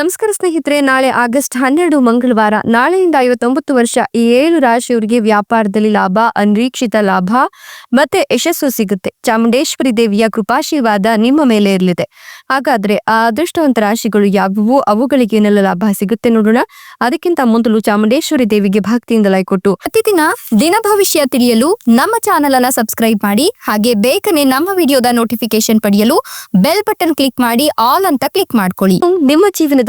ನಮಸ್ಕಾರ ಸ್ನೇಹಿತರೆ, ನಾಳೆ ಆಗಸ್ಟ್ ಹನ್ನೆರಡು ಮಂಗಳವಾರ, ನಾಳೆಯಿಂದ ಐವತ್ತೊಂಬತ್ತು ವರ್ಷ, ಈ ಏಳು ರಾಶಿಯವರಿಗೆ ವ್ಯಾಪಾರದಲ್ಲಿ ಲಾಭ, ಅನಿರೀಕ್ಷಿತ ಲಾಭ ಮತ್ತೆ ಯಶಸ್ಸು ಸಿಗುತ್ತೆ. ಚಾಮುಂಡೇಶ್ವರಿ ದೇವಿಯ ಕೃಪಾಶೀರ್ವಾದ ನಿಮ್ಮ ಮೇಲೆ ಇರಲಿದೆ. ಹಾಗಾದ್ರೆ ಆ ಅದೃಷ್ಟವಂತ ರಾಶಿಗಳು ಯಾವುವು? ಅವುಗಳಿಗೆ ಏನೆಲ್ಲ ಲಾಭ ಸಿಗುತ್ತೆ ನೋಡೋಣ. ಅದಕ್ಕಿಂತ ಮೊದಲು ಚಾಮುಂಡೇಶ್ವರಿ ದೇವಿಗೆ ಭಕ್ತಿಯಿಂದ ಲೈ ಕೊಟ್ಟು ಪ್ರತಿದಿನ ದಿನ ಭವಿಷ್ಯ ತಿಳಿಯಲು ನಮ್ಮ ಚಾನೆಲ್ ಅನ್ನ ಸಬ್ಸ್ಕ್ರೈಬ್ ಮಾಡಿ, ಹಾಗೆ ಬೇಗನೆ ನಮ್ಮ ವಿಡಿಯೋದ ನೋಟಿಫಿಕೇಶನ್ ಪಡೆಯಲು ಬೆಲ್ ಬಟನ್ ಕ್ಲಿಕ್ ಮಾಡಿ ಆಲ್ ಅಂತ ಕ್ಲಿಕ್ ಮಾಡ್ಕೊಳ್ಳಿ. ನಿಮ್ಮ ಜೀವನದ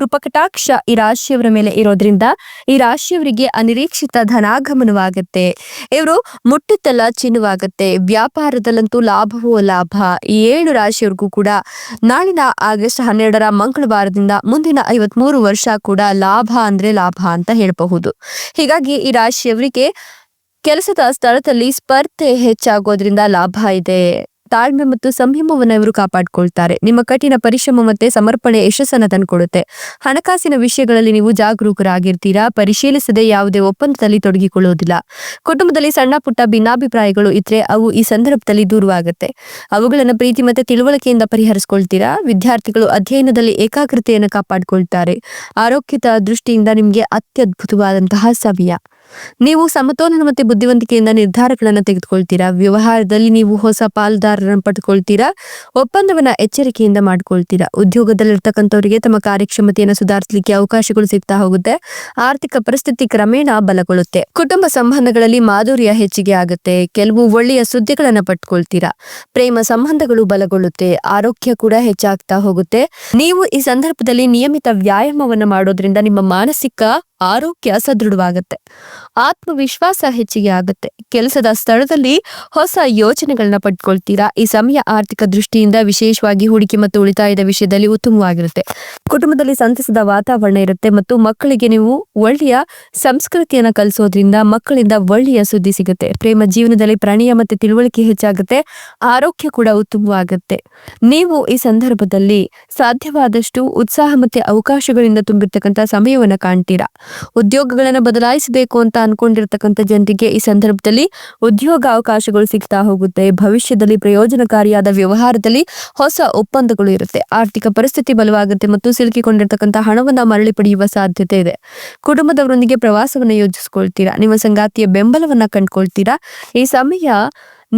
ಕೃಪಕಟಾಕ್ಷ ಈ ರಾಶಿಯವರ ಮೇಲೆ ಇರೋದ್ರಿಂದ ಈ ರಾಶಿಯವರಿಗೆ ಅನಿರೀಕ್ಷಿತ ಧನಾಗಮನವಾಗುತ್ತೆ. ಇವರು ಮುಟ್ಟುತ್ತಲ ಚಿನ್ನವಾಗುತ್ತೆ. ವ್ಯಾಪಾರದಲ್ಲಂತೂ ಲಾಭವೋ ಲಾಭ. ಈ ಏಳು ರಾಶಿಯವರಿಗೂ ಕೂಡ ನಾಳಿನ ಆಗಸ್ಟ್ ಹನ್ನೆರಡರ ಮಂಗಳವಾರದಿಂದ ಮುಂದಿನ ಐವತ್ಮೂರು ವರ್ಷ ಕೂಡ ಲಾಭ ಅಂದ್ರೆ ಲಾಭ ಅಂತ ಹೇಳಬಹುದು. ಹೀಗಾಗಿ ಈ ರಾಶಿಯವರಿಗೆ ಕೆಲಸದ ಸ್ಥಳದಲ್ಲಿ ಸ್ಪರ್ಧೆ ಹೆಚ್ಚಾಗೋದ್ರಿಂದ ಲಾಭ ಇದೆ. ತಾಳ್ಮೆ ಮತ್ತು ಸಂಯಮವನ್ನು ಇವರು ಕಾಪಾಡಿಕೊಳ್ತಾರೆ. ನಿಮ್ಮ ಕಠಿಣ ಪರಿಶ್ರಮ ಮತ್ತೆ ಸಮರ್ಪಣೆ ಯಶಸ್ಸನ್ನು ತಂದುಕೊಡುತ್ತೆ. ಹಣಕಾಸಿನ ವಿಷಯಗಳಲ್ಲಿ ನೀವು ಜಾಗರೂಕರಾಗಿರ್ತೀರಾ? ಪರಿಶೀಲಿಸದೆ ಯಾವುದೇ ಒಪ್ಪಂದದಲ್ಲಿ ತೊಡಗಿಕೊಳ್ಳುವುದಿಲ್ಲ ಕುಟುಂಬದಲ್ಲಿ ಸಣ್ಣ ಪುಟ್ಟ ಭಿನ್ನಾಭಿಪ್ರಾಯಗಳು ಇದ್ರೆ ಅವು ಈ ಸಂದರ್ಭದಲ್ಲಿ ದೂರವಾಗುತ್ತೆ. ಅವುಗಳನ್ನು ಪ್ರೀತಿ ಮತ್ತೆ ತಿಳುವಳಿಕೆಯಿಂದ ಪರಿಹರಿಸಿಕೊಳ್ತೀರಾ? ವಿದ್ಯಾರ್ಥಿಗಳು ಅಧ್ಯಯನದಲ್ಲಿ ಏಕಾಗ್ರತೆಯನ್ನು ಕಾಪಾಡಿಕೊಳ್ತಾರೆ. ಆರೋಗ್ಯದ ದೃಷ್ಟಿಯಿಂದ ನಿಮಗೆ ಅತ್ಯದ್ಭುತವಾದಂತಹ ಸಮಯ ನೀವು ಸಮತೋಲನ ಮತ್ತೆ ಬುದ್ಧಿವಂತಿಕೆಯಿಂದ ನಿರ್ಧಾರಗಳನ್ನು ತೆಗೆದುಕೊಳ್ತೀರಾ? ವ್ಯವಹಾರದಲ್ಲಿ ನೀವು ಹೊಸ ಪಾಲುದಾರರನ್ನು ಪಡ್ಕೊಳ್ತೀರಾ ಒಪ್ಪಂದವನ್ನ ಎಚ್ಚರಿಕೆಯಿಂದ ಮಾಡ್ಕೊಳ್ತೀರಾ? ಉದ್ಯೋಗದಲ್ಲಿರ್ತಕ್ಕಂಥವರಿಗೆ ತಮ್ಮ ಕಾರ್ಯಕ್ಷಮತೆಯನ್ನು ಸುಧಾರಿಸಲಿಕ್ಕೆ ಅವಕಾಶಗಳು ಸಿಗ್ತಾ ಹೋಗುತ್ತೆ. ಆರ್ಥಿಕ ಪರಿಸ್ಥಿತಿ ಕ್ರಮೇಣ ಬಲಗೊಳ್ಳುತ್ತೆ. ಕುಟುಂಬ ಸಂಬಂಧಗಳಲ್ಲಿ ಮಾಧುರ್ಯ ಹೆಚ್ಚಿಗೆ ಆಗುತ್ತೆ. ಕೆಲವು ಒಳ್ಳೆಯ ಸುದ್ದಿಗಳನ್ನ ಪಟ್ಕೊಳ್ತೀರಾ ಪ್ರೇಮ ಸಂಬಂಧಗಳು ಬಲಗೊಳ್ಳುತ್ತೆ. ಆರೋಗ್ಯ ಕೂಡ ಹೆಚ್ಚಾಗ್ತಾ ಹೋಗುತ್ತೆ. ನೀವು ಈ ಸಂದರ್ಭದಲ್ಲಿ ನಿಯಮಿತ ವ್ಯಾಯಾಮವನ್ನು ಮಾಡೋದ್ರಿಂದ ನಿಮ್ಮ ಮಾನಸಿಕ ಆರೋಗ್ಯ ಸದೃಢವಾಗುತ್ತೆ. ಆತ್ಮವಿಶ್ವಾಸ ಹೆಚ್ಚಿಗೆ ಆಗುತ್ತೆ. ಕೆಲಸದ ಸ್ಥಳದಲ್ಲಿ ಹೊಸ ಯೋಚನೆಗಳನ್ನ ಪಡ್ಕೊಳ್ತೀರಾ? ಈ ಸಮಯ ಆರ್ಥಿಕ ದೃಷ್ಟಿಯಿಂದ ವಿಶೇಷವಾಗಿ ಹೂಡಿಕೆ ಮತ್ತು ಉಳಿತಾಯದ ವಿಷಯದಲ್ಲಿ ಉತ್ತಮವಾಗಿರುತ್ತೆ. ಕುಟುಂಬದಲ್ಲಿ ಸಂತಸದ ವಾತಾವರಣ ಇರುತ್ತೆ ಮತ್ತು ಮಕ್ಕಳಿಗೆ ನೀವು ಒಳ್ಳೆಯ ಸಂಸ್ಕೃತಿಯನ್ನ ಕಲಿಸೋದ್ರಿಂದ ಮಕ್ಕಳಿಂದ ಒಳ್ಳೆಯ ಸುದ್ದಿ ಸಿಗುತ್ತೆ. ಪ್ರೇಮ ಜೀವನದಲ್ಲಿ ಪ್ರಣಯ ಮತ್ತೆ ತಿಳುವಳಿಕೆ ಹೆಚ್ಚಾಗುತ್ತೆ. ಆರೋಗ್ಯ ಕೂಡ ಉತ್ತಮವಾಗುತ್ತೆ. ನೀವು ಈ ಸಂದರ್ಭದಲ್ಲಿ ಸಾಧ್ಯವಾದಷ್ಟು ಉತ್ಸಾಹ ಮತ್ತೆ ಅವಕಾಶಗಳಿಂದ ತುಂಬಿರ್ತಕ್ಕಂಥ ಸಮಯವನ್ನ ಕಾಣ್ತೀರಾ? ಉದ್ಯೋಗಗಳನ್ನ ಬದಲಾಯಿಸಬೇಕು ಅಂತ ಅನ್ಕೊಂಡಿರ್ತಕ್ಕಂಥ ಜನರಿಗೆ ಈ ಸಂದರ್ಭದಲ್ಲಿ ಉದ್ಯೋಗ ಅವಕಾಶಗಳು ಸಿಗ್ತಾ ಹೋಗುತ್ತೆ. ಭವಿಷ್ಯದಲ್ಲಿ ಪ್ರಯೋಜನಕಾರಿಯಾದ ವ್ಯವಹಾರದಲ್ಲಿ ಹೊಸ ಒಪ್ಪಂದಗಳು ಇರುತ್ತೆ. ಆರ್ಥಿಕ ಪರಿಸ್ಥಿತಿ ಬಲವಾಗುತ್ತೆ ಮತ್ತು ಸಿಲುಕಿಕೊಂಡಿರ್ತಕ್ಕಂಥ ಹಣವನ್ನ ಮರಳಿ ಪಡೆಯುವ ಸಾಧ್ಯತೆ ಇದೆ. ಕುಟುಂಬದವರೊಂದಿಗೆ ಪ್ರವಾಸವನ್ನ ಯೋಜಿಸ್ಕೊಳ್ತೀರಾ? ನಿಮ್ಮ ಸಂಗಾತಿಯ ಬೆಂಬಲವನ್ನ ಕಂಡ್ಕೊಳ್ತೀರಾ? ಈ ಸಮಯ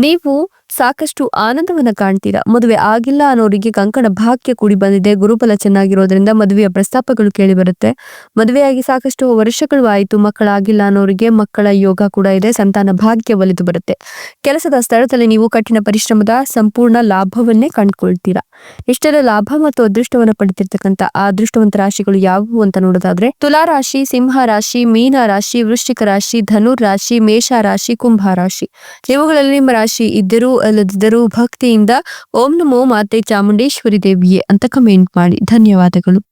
ನೀವು ಸಾಕಷ್ಟು ಆನಂದವನ್ನ ಕಾಣ್ತೀರಾ? ಮದುವೆ ಆಗಿಲ್ಲ ಅನ್ನೋರಿಗೆ ಕಂಕಣ ಭಾಗ್ಯ ಕೂಡಿ ಬಂದಿದೆ. ಗುರುಬಲ ಚೆನ್ನಾಗಿರೋದ್ರಿಂದ ಮದುವೆಯ ಪ್ರಸ್ತಾಪಗಳು ಕೇಳಿ ಬರುತ್ತೆ. ಮದುವೆಯಾಗಿ ಸಾಕಷ್ಟು ವರ್ಷಗಳು ಆಯಿತು. ಮಕ್ಕಳಾಗಿಲ್ಲ ಅನ್ನೋರಿಗೆ ಮಕ್ಕಳ ಯೋಗ ಕೂಡ ಇದೆ. ಸಂತಾನ ಭಾಗ್ಯ ಒಲಿದು ಬರುತ್ತೆ. ಕೆಲಸದ ಸ್ಥಳದಲ್ಲಿ ನೀವು ಕಠಿಣ ಪರಿಶ್ರಮದ ಸಂಪೂರ್ಣ ಲಾಭವನ್ನೇ ಕಂಡುಕೊಳ್ತೀರಾ? ಇಷ್ಟರ ಲಾಭ ಮತ್ತು ಅದೃಷ್ಟವನ್ನ ಪಡೆದಿರ್ತಕ್ಕಂಥ ಆ ಅದೃಷ್ಟವಂತ ರಾಶಿಗಳು ಯಾವುವು ಅಂತ ನೋಡೋದಾದ್ರೆ ತುಲಾ ರಾಶಿ ಸಿಂಹ ರಾಶಿ ಮೀನ ರಾಶಿ ವೃಶ್ಚಿಕ ರಾಶಿ, ಧನುರ್ ರಾಶಿ, ಮೇಷ ರಾಶಿ, ಕುಂಭ ರಾಶಿ. ಇವುಗಳಲ್ಲಿ ನಿಮ್ಮ ರಾಶಿ ಇದ್ದರೂ ಅಲ್ಲದಿದ್ದರೂ ಭಕ್ತಿಯಿಂದ ಓಂ ನಮೋ ಮಾತೆ ಚಾಮುಂಡೇಶ್ವರಿ ದೇವಿಯೇ ಅಂತ ಕಮೆಂಟ್ ಮಾಡಿ. ಧನ್ಯವಾದಗಳು.